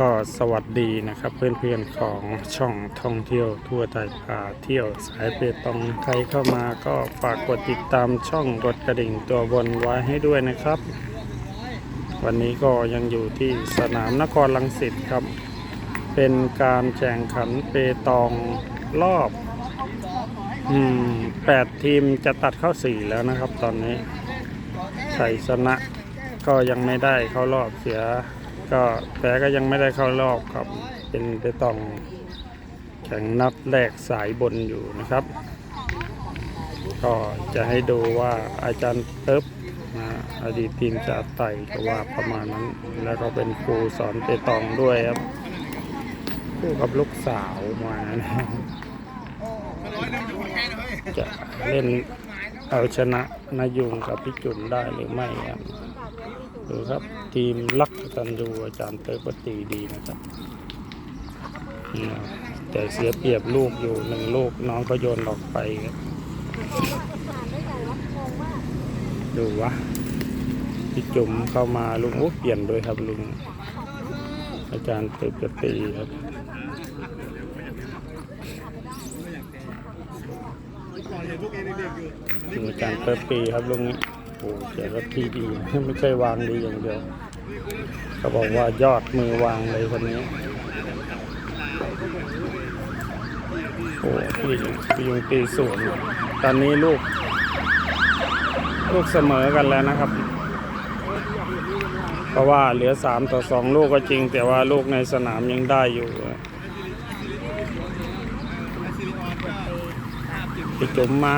ก็สวัสดีนะครับเพื่อนๆของช่องท่องเที่ยวทั่วไทยพาเที่ยวสายเปตองใครเข้ามาก็ฝากกดติดตามช่องกดกระดิ่งตัวบนไว้ให้ด้วยนะครับ วันนี้ก็ยังอยู่ที่สนามนครลังสิตครับ เป็นการแข่งขันเปตองรอบอืมแปดทีมจะตัดเข้าสี่แล้วนะครับ ตอนนี้ชัยชนะก็ยังไม่ได้เข้ารอบเสีย ก็แพ้ก็ยังไม่ได้เข้ารอบครับ เป็นเปตองแข่งนัดแรกสายบนอยู่นะครับ ก็จะให้ดูว่าอาจารย์เติบนะอดีตทีมชาติไทยก็ว่าประมาณนั้น แล้วก็เป็นครูสอนเปตองด้วยครับคู่กับลูกสาวมานะจะเล่นเอาชนะนายุงกับพี่จุนได้หรือไม่ครับ ดูครับ ทีมลักกันดูอาจารย์เตยปตีดีนะครับ แต่เสียเปรียบลูกอยู่หนึ่งลูกน้องก็โยนออกไปครับดูวะพี่จุ๋มเข้ามาลุงโอ้เปลี่ยนด้วยครับลุง อาจารย์เตยปตีครับอาจารย์เตยปีครับลุงนี้ อ้เขียนว่าที่ดีไม่ใช่วางดีอย่างเดียวเขาบอกว่ายอดมือวางเลยคนนี้โอ้พี่พี่ยุงตีสวนตอนนี้ลูก ลูกเสมอกันแล้วนะครับ เพราะว่าเหลือสามต่อสองลูกก็จริง แต่ว่าลูกในสนามยังได้อยู่พี่จุ๋มมา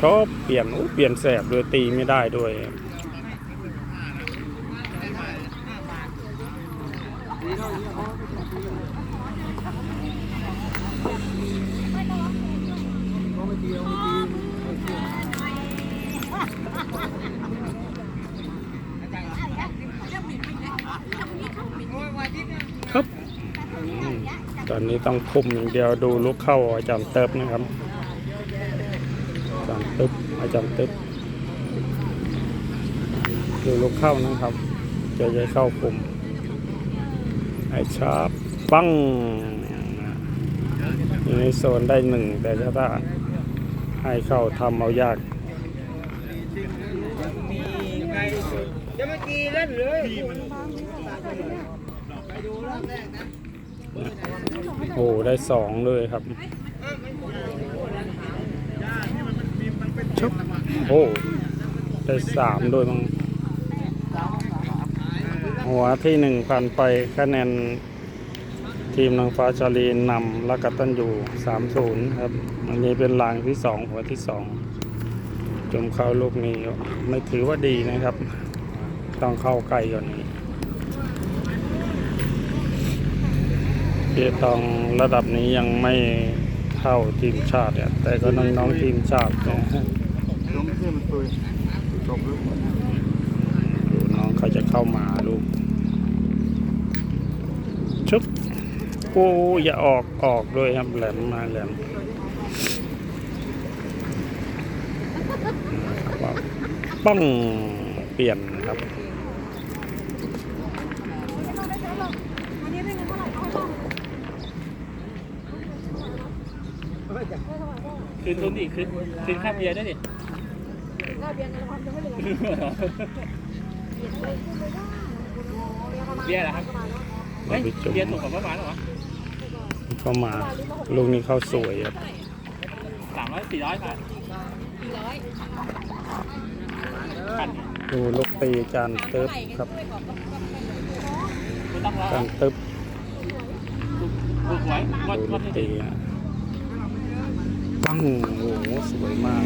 ชอบเปลี่ยนเปลี่ยนแสบด้วยตีไม่ได้ด้วยครับ ตอนนี้ต้องคุมอย่างเดียวดูลูกเข้าอาจารย์เติบนะครับ อาจารย์ตึ๊บดูลูกเข้านะครับ จะจะเข้ากลุ่มไอ้ชาร์ปปังอยู่ในโซนได้หนึ่ง แต่ถ้าให้เข้าทำเอายากจะเมื่อกี้เล่นเลยโอ้ได้สองเลยครับชุบ โอ้ได้สามโดยมั้งหัวที่หนึ่งผ่านไปคะแนนทีมนางฟ้าชาลีนำและกัตตันอยู่สามศูนย์ครับ อันนี้เป็นรางที่สองหัวที่สองจมเข้าลูกนี้ไม่ถือว่าดีนะครับ ต้องเข้าไกลกว่านี้เพียตองระดับนี้ยังไม่เท่าทีมชาติเนี่ยแต่ก็น้องๆทีมชาติเนี่ย นมันตุยจบแล้วดูน้องเขาจะเข้ามาลูก ชุบโอ้อย่าออกออกด้วยครับแหลมมาแหลมป้องเปลี่ยนนะครับคืนทุนดิคืนคืนค่าเบียร์ด้วยดิ เบียร์ในความจะไม่เหลือเบียร์เหรอครับเฮ้ยเบียร์ถูกกว่าเมื่อวานเหรอวะเข้ามาลูกนี้เข้าสวยครับสามร้อยสี่ร้อยบาทพันดูลูกตีจานเติบครับไม่ต้องรอจานเติบถูกหวยงวดดูงลูวดกที่ตีอะปังโอ้โหสวยมาก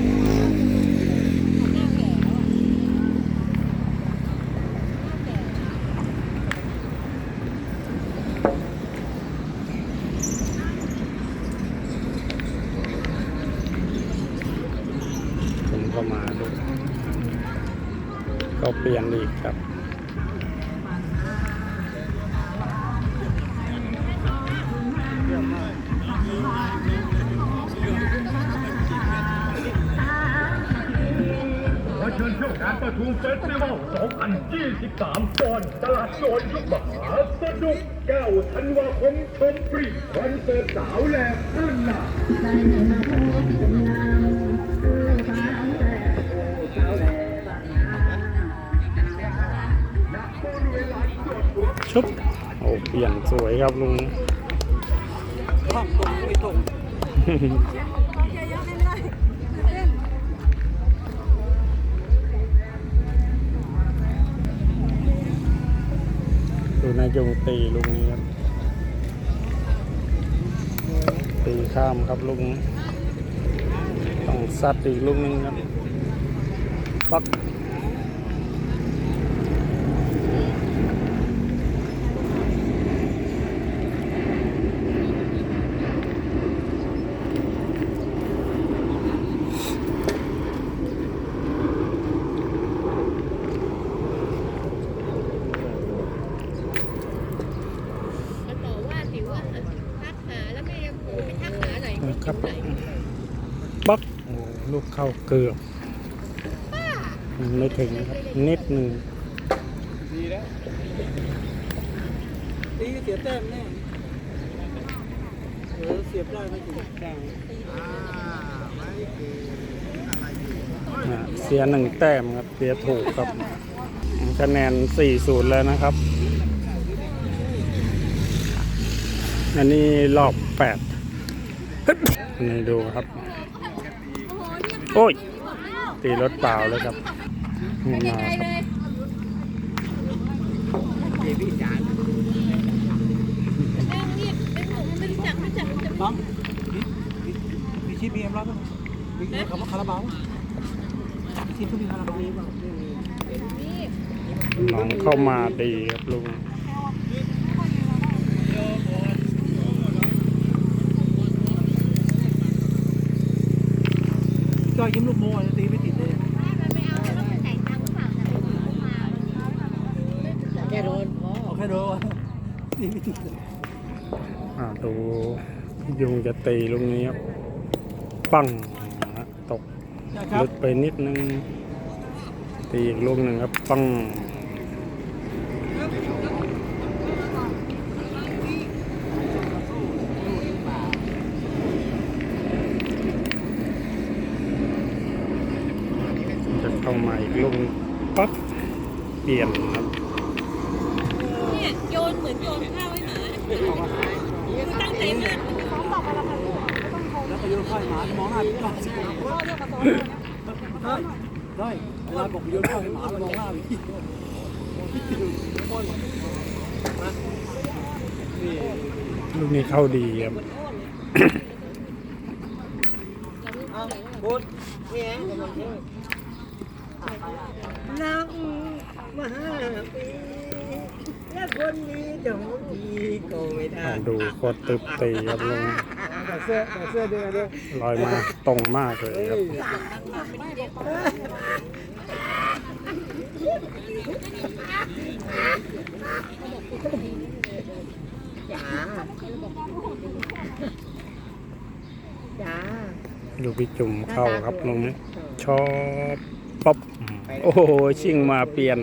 อนเสิร์ตสาวแหลกขึ้นหน้าชุบโอ้เปลี่ยนสวยครับลุงห้องตรงไม่ตรงดูนายยงตีลุงนี้ครับ ตีข้ามครับลุงต้องซัดอีกลูกนึงครับปัก มันบอกว่าสิว่าทักหาแล้วไม่ยังผูกทักหาหน่อย ครับปักโอ้ลูกเข้าเกือบไม่ถึงครับนิดหนึ่งดีแล้วตีเสียแต้มแน่เออเสียบได้ไม่ถึงกลางอ่าไม่คืออะไรอยู่อะเสียหนึ่งแต้มครับ เสียถูกครับคะแนน 4-0 แล้วนะครับ อันนี้รอบ 8 นี่ดูครับ โอ้ย ตีรถเปล่าเลยครับนี่มาครับเอพี่จานแม่งเรียกเป็นผมไม่รู้จักไม่จักจะน้องมีชีบีเอ็มแล้วมีคำว่าคาราบาวทีมทุกมีคาราบาวน้องเข้ามาดีครับลุง ก็ยิ้มลูกโม่ตีไม่ติดเลยมันไม่เอาแล้วมันจ่ายตังค์หรือเปล่าแต่ผมมาแค่โดนพอเอาแค่โดนตีไม่ติดเลยอ่าดูพี่ยุงจะตีลูกนี้ครับปังนะตกครับลึกไปนิดนึงตีอีกลูกหนึ่งครับปัง จะเข้ามาอีกลูกปั๊บ เปลี่ยนครับเนี่ยโยนเหมือนโยนข้าวให้หมาคือตั้งใจมากซ้อมบอกไปแล้วค่ะลูกไม่ต้องโทรแล้วก็โยนข้าวหมามองหน้าพี่ก่อนพ่อเรียกมาซ้อมเลยนะได้เวลาบอกโยนข้าวให้หมามองหน้าพี่ลูกนี้เข้าดีครับพูดแง่นัก มหาปีและคนดีจงดีก็ไม่ได้อ่าดูโคตรตึบตีครับลุงแต่เสื้อแต่เสื้อเดือดเลยลอยมาตรงมากเลยครับจ๋าจ๋าดูพี่จุ่มเข้าครับลุงนี้ชอบ ป๊อปโอ้โหชิงมาเปลี่ยน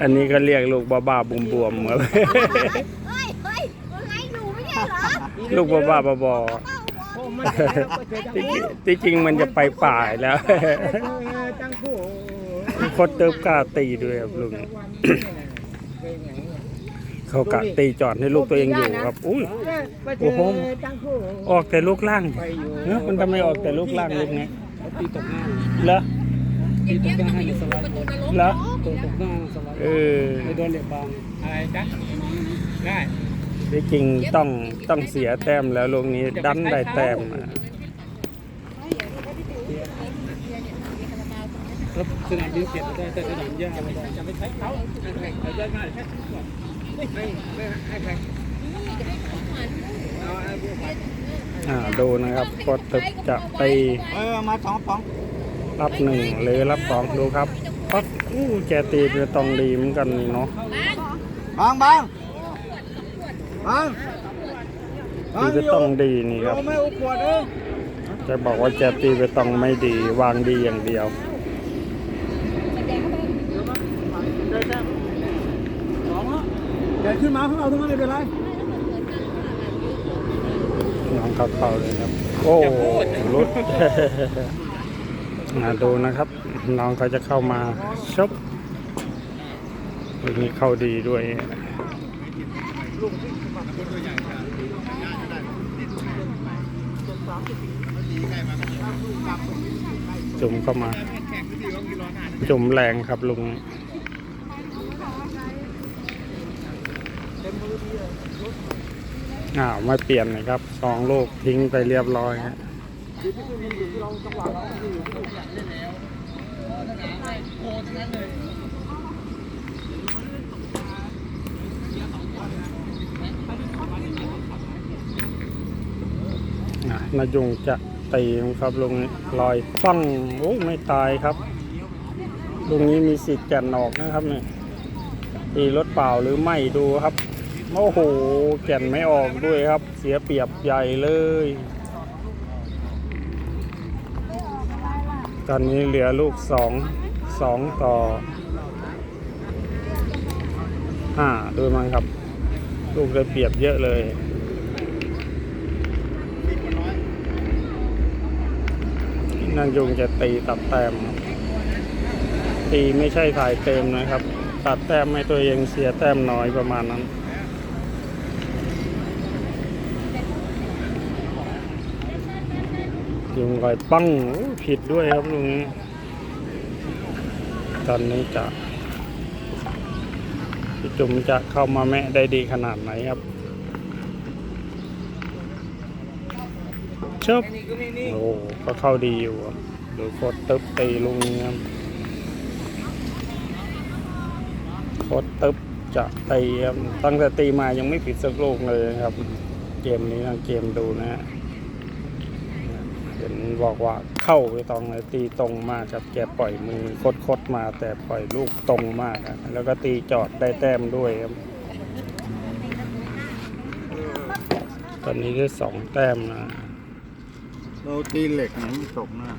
อันนี้ก็เรียกลูกบ้าบ้าบุมบวมๆครับเฮ้ยเฮ้ยมันไงหนูไม่ใช่เหรอลูกบ้าบ้าบอบอจอจังที่จริงมันจะไปป่าแล้วโคตรเติบกล้าตีด้วยครับลุงเขากะตีจอดให้ลูกตัวเองอยู่ครับ อุ้ย โอ้โหจังคู่ออกแต่ลูกล่างเนอะมันทำไมออกแต่ลูกล่างลูกเนี้ยตีตกหน้าเหรอตีตกหน้าให้สไลด์เหรอตัวตกหน้าสไลด์เออไม่โดนเหล็กบางอะไรจ๊ะได้ที่จริงต้องต้องเสียแต้มแล้วลูกนี้ดันได้แต้มอะครับสนามบินเก็บได้แต่สนามหญ้าไม่ได้จะไม่ใช้เขาแต่ได้ง่ายแค่ไม่ไม่ให้ใครเอาไอ้พวกไปอ่าดูนะครับโคตรตึบจะตีเออมาสองสองรับหนึ่งหรือรับสองดูครับปั๊บอู้แกตีเป็นตองดีเหมือนกันนี่เนาะบางบางบางตีเป็นตองดีนี่ครับเราไม่อุปวดเองจะบอกว่าแกตีไปตองไม่ดีวางดีอย่างเดียวสองแล้วเดี๋ยวขึ้นมาพวกเราทั้งนั้นไม่เป็นไรน้อง เขาเข้าเลยครับ โอ้รุดมาดูนะครับ น้องเขาจะเข้ามาชบลูกนี้เข้าดีด้วยจุ่มเข้ามา จุ่มแรงครับลุงอ้าวไม่เปลี่ยนเลยครับสองลูกทิ้งไปเรียบร้อยฮะอะนายุงจะตีครับลุงลอยปั้งโอ้ไม่ตายครับลุงนี้มีสิทธิ์แก่นออกนะครับเนี่ยตีรถเปล่าหรือไม่ดูครับ โอ้โห แก่นไม่ออกด้วยครับ เสียเปรียบใหญ่เลย ตอนนี้เหลือลูกสองสองต่อห้าดูมันครับ ลูกได้เปรียบเยอะเลยนั่นยุงจะตีตัดแต้มตีไม่ใช่ถ่ายเต็มนะครับ ตัดแต้มให้ตัวเองเสียแต้มน้อยประมาณนั้น ยุงลอยปั้งผิดด้วยครับลุงตอนนี้จะพี่จุ๋มจะเข้ามาแม่ได้ดีขนาดไหนครับชบโอ้ก็เข้าดีอยู่ครับดูโคตรตึบตีลุงครับโคตรตึบจะตีครับตั้งแต่ตีมายังไม่ผิดสักลูกเลยครับ เกมนี้ทั้งเกมดูนะฮะ เห็นบอกว่าเข้าไปตรงเลยตีตรงมากครับแกปล่อยมือคดคดๆมา แต่ปล่อยลูกตรงมากอะแล้วก็ตีจอดได้แต้มด้วยครับ ตอนนี้ได้สองแต้มนะเราตีเหล็กนะมันตกหน้า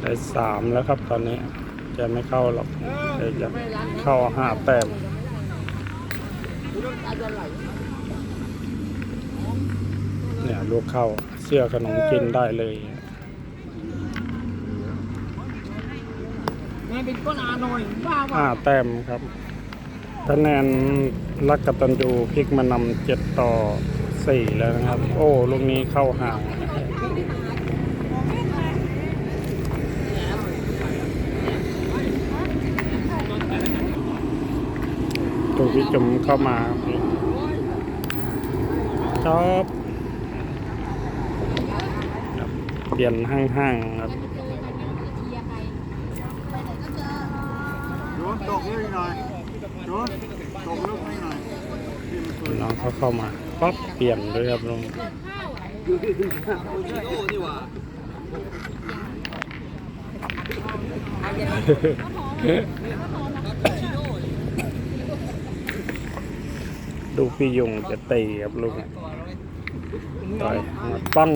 ได้สามแล้วครับตอนนี้แกไม่เข้าหรอกแกจะเข้าห้าแต้ม เนี่ยลูกเข้าเสื้อขนมกินได้เลยแม่เป็นก้นอาหน่อยบ้าห้าแต้มครับคะแนนรักกับตันดูพลิกมานำเจ็ดต่อสี่แล้วนะครับ โอ้ลูกนี้เข้าห่างตัวพี่จุ๋มเข้ามาชอบครับ เปลี่ยนห้างๆครับโยนตกเลยหน่อยโยนตกลึกให้หน่อยน้องเขาเข้ามาปั๊บเปลี่ยนด้วยครับลุงดูพี่ยุงจะตีครับลุงต่อยมาปั้ง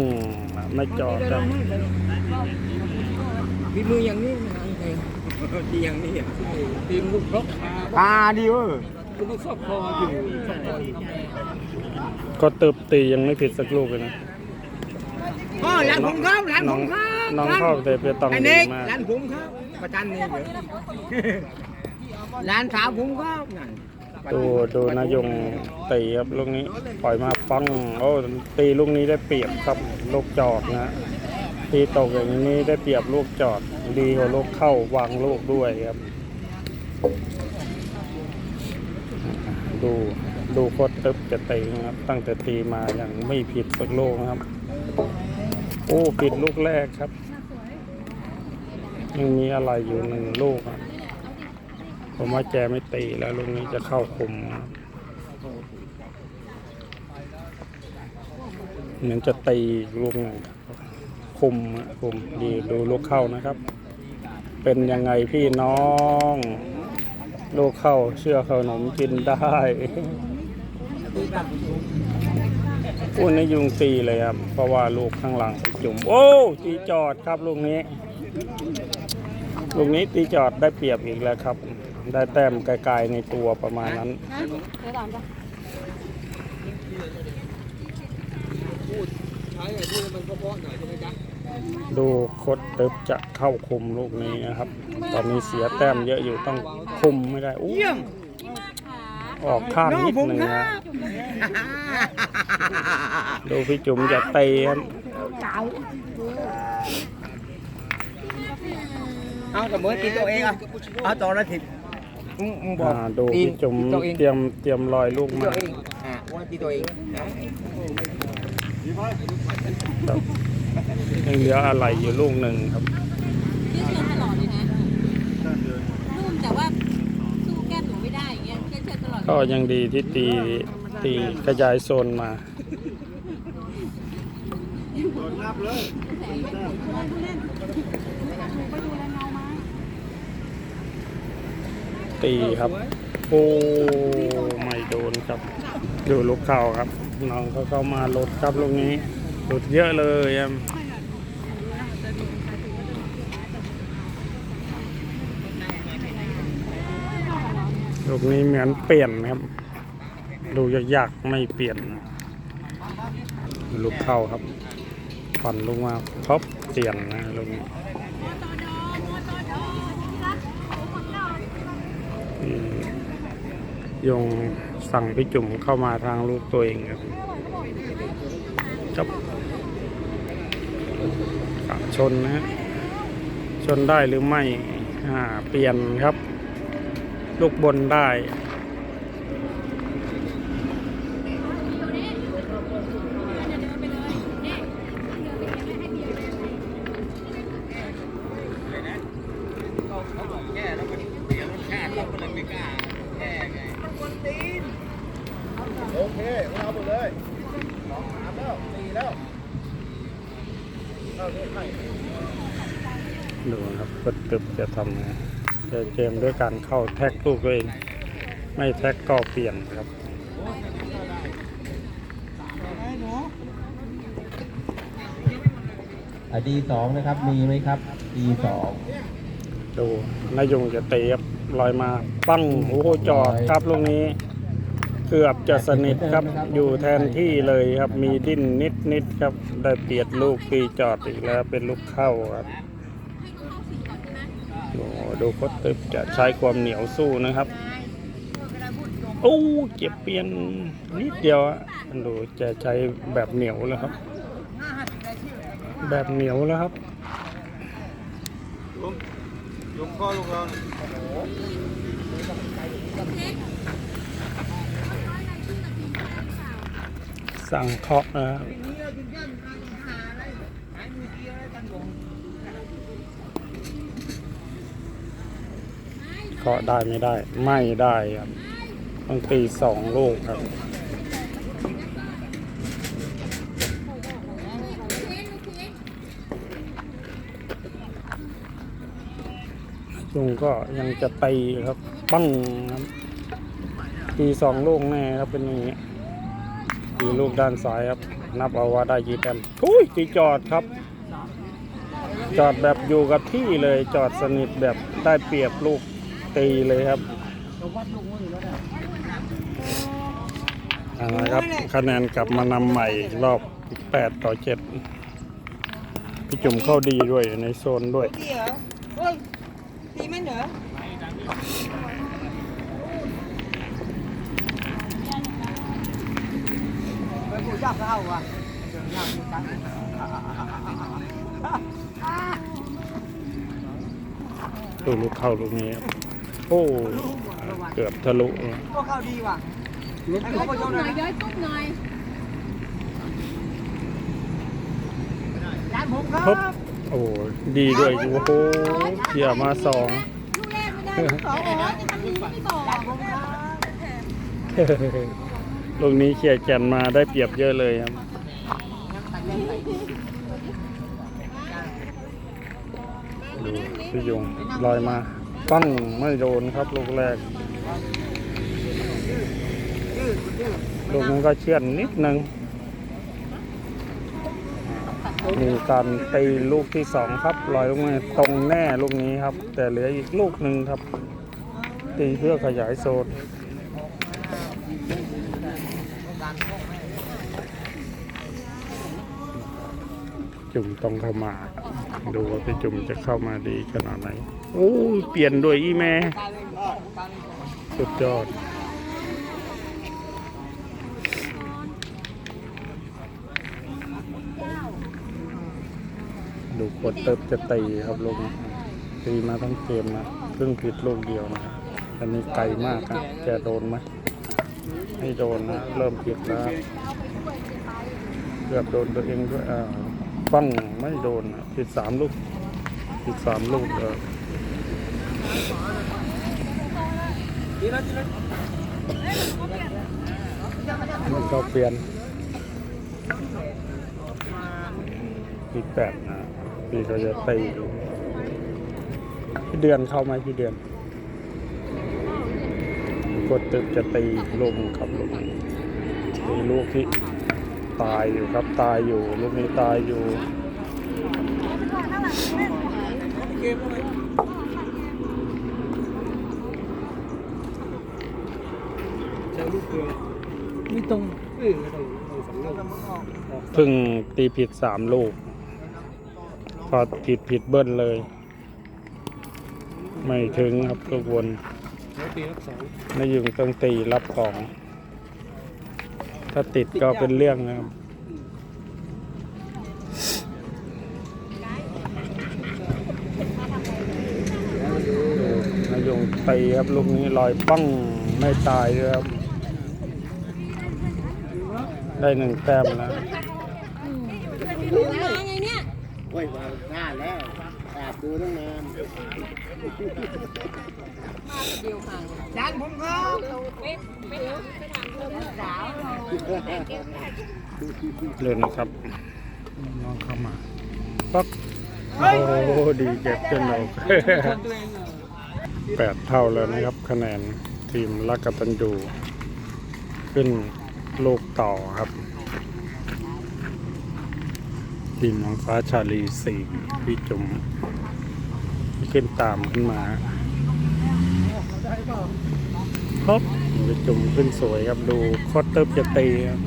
ไม่จอดครับมีมืออย่างนี้นะไงดีอย่างนี้อะทีมลูกครกตาดีเว้ยลูกซอกคออยู่ซอกคออยู่ก็เติบตียังไม่ผิดสักลูกเลยนะพ่อหลานผมครับหลานผน้องมครับน้องเข้าเตะเปตองไอ้ดีเน็กมากหลานผมครับประจันนี่เหรอหลานสาวผมครับนั่น ดูดูนายงตีครับลูกนี้ปล่อยมาปังโอ้ตีลูกนี้ได้เปรียบครับลูกจอดนะตีตกอย่างนี้ได้เปรียบลูกจอด ดีกว่าลูกเข้าวางลูกด้วยครับ ดูดูโคตรตึ๊บจะตีนะครับ ตั้งแต่ตีมาอย่างไม่ผิดสักลูกนะครับ โอ้ผิดลูกแรกครับยังมีอะไรอยู่หนึ่งลูกอะ ผมว่าแกไม่ตีแล้วลูกนี้จะเข้าคุม เหมือนจะตีลูกนึงคุมอะคุมดีดูลูกเข้านะครับ เป็นยังไงพี่น้อง ลูกเข้าเชื่อขนมกินได้อุ้นนี่ยุงตีเลยครับ เพราะว่าลูกข้างหลังไปจุ่ม โอ้ตีจอดครับลูกนี้ ลูกนี้ตีจอดได้เปรียบอีกแล้วครับ ได้แต้มไกลๆในตัวประมาณนั้นเดี๋ยวก่อนจ้ะใช้ไอ้พูดมันเพราะๆหน่อยใช่ไหมจ๊ะดูโคดตึบจะเข้าคุมลูกนี้นะครับ ตอนนี้เสียแต้มเยอะอยู่ต้องคุมไม่ได้อู้เยี่ยมออกข้างนิดหนึ่งนะดูพี่จุ๋มจะเตะครับเอาแต่เมื่อกินตัวเองอะเอาต่อละสิบ มึงมึงบอกอ่าดูพี่จุ๋มตัวเองเตรียมเตรียมลอยลูกตัมาวเองอ่าว่าตีตัวเองครับยังเหลืออะไรอยู่ลูกหนึ่งครับเชื่อเชิญตลอดเลยนะนุ่มแต่ว่าสู้แก้มหนูไม่ได้อย่างเงี้ยเชื่อเชิญตลอดก็ยังดีที่ตีตีกระจายโซนมา ตีครับ โอ้ไม่โดนครับ ดูลูกเข่าครับ น้องเขาเข้ามาลดครับลูกนี้ลดเยอะเลยครับลูกนี้เหมือนเปลี่ยนครับ ดูยากๆไม่เปลี่ยน ลูกเข้าครับ ปั่นลงมาพบเปลี่ยนนะลูกนี้ ยงสั่งพี่จุ่มเข้ามาทางลูกตัวเองครับจับชนนะฮะชนได้หรือไม่ อ่า เปลี่ยนครับ ลูกบนได้ แก้แล้วมันเสียรสชาติเราก็เลยไม่กล้าแก้ไง โอเคเอาหมดเลย สองสามแล้วสี่แล้วเอาเรื่อยๆดูนะครับกดตึบจะทำไงจะเกมด้วยการเข้าแท็กลูกตัวเอง ไม่แท็กก็เปลี่ยนครับอะดีสองนะครับ มีไหมครับดีสองดูนายยงจะเตะครับลอยมา ปั้งโอ้โหจอดครับลูกนี้ เกือบจะสนิทครับ อยู่แทนที่เลยครับ มีดิ้นนิดนิดๆครับ ได้เปลียดลูกตีจอดอีกแล้ว เป็นลูกเข้าครับโอ้ดูโคตรตึบจะใช้ความเหนียวสู้นะครับ โอ้เก็บเปลี่ยนนิดเดียวอะดูจะใช้แบบเหนียวแล้วครับ แบบเหนียวแล้วครับลุงพ่อลุงเรา สั่งเคาะนะครับเคาะได้ไม่ได้ ไม่ได้ครับต้องตีสองลูกครับลุงก็ยังจะตีครับปั้งครับตีสองลูกแน่ครับเป็นอย่างนี้ ตีลูกด้านซ้ายครับ นับเอาว่าได้กี่แต้มอุ้ยตีจอดครับ จอดแบบอยู่กับที่เลยจอดสนิทแบบได้เปรียบลูกตีเลยครับเอาละครับคะแนนกลับมานำใหม่รอบ 8 ต่อ 7 พี่จุ่มเข้าดีด้วยในโซนด้วยตีเหรอเฮ้ยตีมันเหรอไปกู ยากเข้าว่ะยากจังดูลูกเข้าลูกนี้ครับโอ้เกือบทะลุเลยพวกเข้าดีว่ะให้เขาไปชตุ้มมหหน่น่ออยยย้อยตุ้มหน่อยร้านผมครัปึ๊บบโอ้ดีด้วยโอ้โหเขี่ยมาสองลูกแรกไม่ได้ลูกสองโอ้ยจะทำนี้ไม่บอกร้านผมครับ ลูกนี้เขี่ยแกนมาได้เปรียบเยอะเลยครับดูพี่ยงลอยมาปั้งไม่โดนครับลูกแรก ลูกนั้นก็เชื่อนนิดนึงมีการตีลูกที่สองครับลอยลงมาตรงแน่ลูกนี้ครับ แต่เหลืออีกลูกหนึ่งครับ ตีเพื่อขยายโซน จุ่มต้องเข้ามา ดูว่าพี่จุ่มจะเข้ามาดีขนาดไหนโอ้เปลี่ยนด้วยอีแม่สุดยอดดูกดเติบจะตีครับลูกนี้ตีมาทั้งเกมนะเพิ่งผิดลูกเดียวนะครับอันนี้ไกลมากนะแกโดนไหมไม่โดนนะ เริ่มผิดแล้ว เกือบโดนตัวเองด้วยอ่า ฟังไม่โดนนะผิดสามลูกผิดสามลูกเออมันก็เปลี่ยนพี่แปดนะพี่ก็จะตีพี่เดือนเข้าไหมพี่เดือน กดตึกจะตีลูกครับลูกตีลูกที่ ตายอยู่ครับตายอยู่ลูกนี้ตายอยู่ไม่ตรงพิ่งตีผิดสามลูก พอผิดผิดเบิ้ลเลย ไม่ถึงครับทุกคนแล้ยิงต้องตีรับของ ถ้าติดก็เป็นเรื่องนะครับ นายงตีครับลูกนี้ลอยปั้งไม่ตายด้วยครับ ได้หนึ่งแต้มแล้วมาไงเนี่ยโอ้ยมาหน้าแล้วแอบดูตั้งนาน ด้างนผมครับเลยนะครับน้องเข้ามาปั๊บโอ้ดีเก็บขึ้นเราแปดเท่าแล้วนะครับ คะแนนทีมลักกตันยูขึ้นลูกต่อครับ ทีมน้องฟ้าชาลีสี่พี่จุ๋มขึ้นตามขึ้นมา ครับพี่จุ๋มขึ้นสวยครับดูโคตรเติบจะตีครับ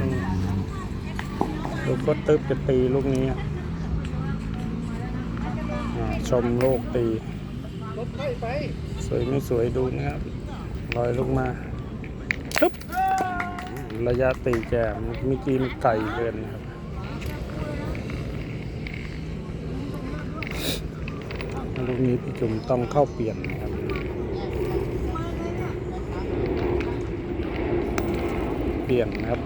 ดูโคตรเติบจะตีลูกนี้อ่าชมโลกตีสวยไม่สวยดูนะครับลอยลงมาปึ๊บระยะตีแจมเมื่อกี้มันไกลเกินครับลูกนี้พี่จุ๋มต้องเข้าเปลี่ยนนะครับ เป ลี่ยนนะครับ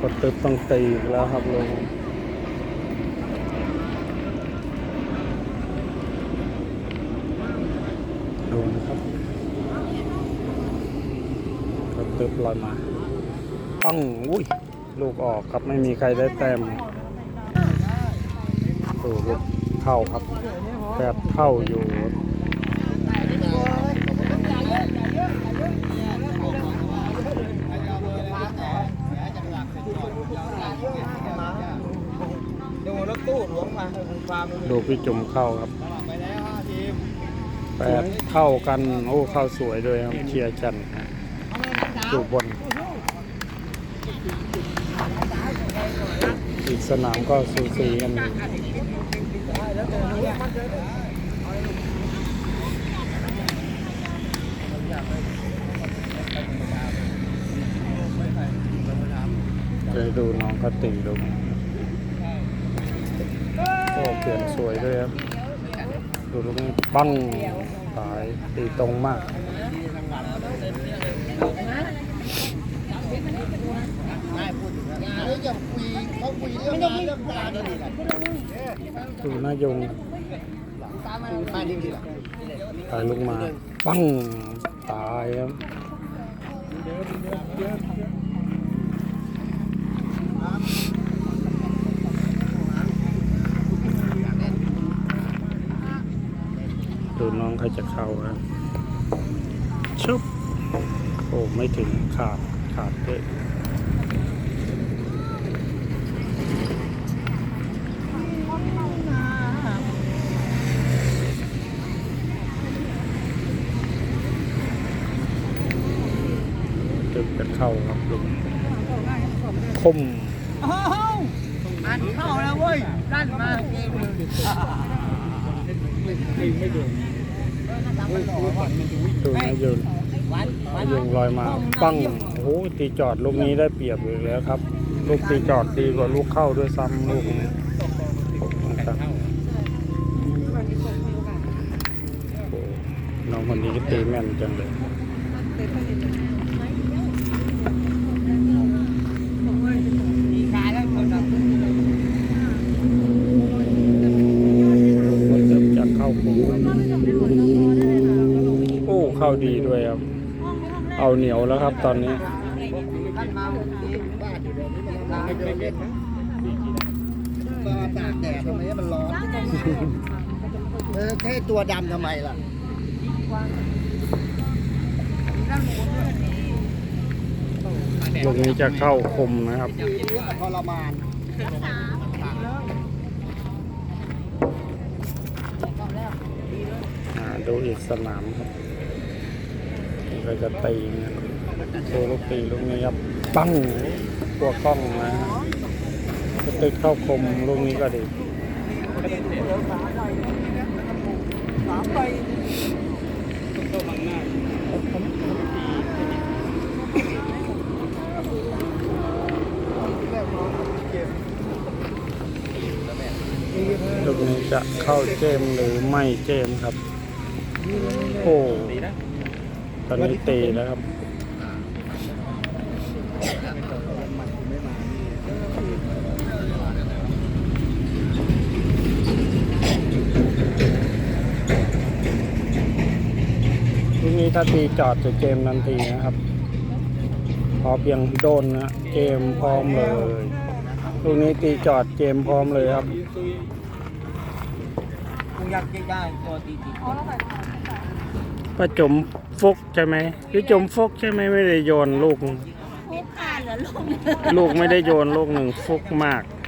กดตึบต้องตีแล้วครับลงดูนะครับกดตึบลอยมาปังอุ้ย ลูกออกครับไม่มีใครได้แต้มดูลูกเข้าครับแปดเท่าอยู่ ดูรถตู้หลวงมาฟาร์ม ดูพี่จุ่มเข้าครับแปดเท่ากัน โอ้เข้าสวยด้วยครับเชียร์กันดูบน อีกสนามก็สูสีกันอยู่ไปดูน้องเขาตีดู เปลี่ยนสวยด้วยครับ ดูลูกนี้ปั้งตายตีตรงมากดูนายงตายลงมา ปั้งตายครับ องเขาจะเข้าฮะชุบโอ้ไม่ถึงขาดขาดเลยจะเข้าครับลุงคม อยมาปั้งโอ้โหตีจอดลูกนี้ได้เปรียบอยู่แล้วครับ ลูกตีจอดดีกว่าลูกเข้าด้วยซ้ำลูกนี้นะครับโอ้น้องคนนี้ก็ตีแม่นจังเลยลูกเดิมจะเข้าโค้งครับโอ้เข้าดีด้วยครับ เอาเหนียวแล้วครับตอนนี้ลั่นมาเมื่อกี้บ้านอยู่เดี๋ยวนี้มันลาเดินเล่นนะก็ตากแดดทำไมให้มันร้อน เออแค่ตัวดำทำไมล่ะลูกนี้จะเข้าคมนะครับทีนี้ก็ทรมานอ่าดูอีกสนามครับนี่ ก็จะตีเนี่ยดูลูกตีลูกนี้ครับปั้งตัวกล้องนะฮะตึกเข้าคมลูกนี้ก็ดีเข้าบังหน้าลูกนี้จะเข้าเจมหรือไม่เจมครับ โอ้ ตอนนี้ตีแล้วครับลูกนี้ถ้าตีจอดจะเกมทันทีนะครับ พอเพียงโดนนะเกมพร้อมเลยลูกนี้ตีจอดเกมพร้อมเลยครับกูอยากได้ตัวตีตีประ จมฟุกใช่ไหมพี่จมฟุกใช่ไหมไม่ได้โยนลูกพุกค่ะเหลือลูกลูกไม่ได้โยนลูกหนึ่งฟุกมากเ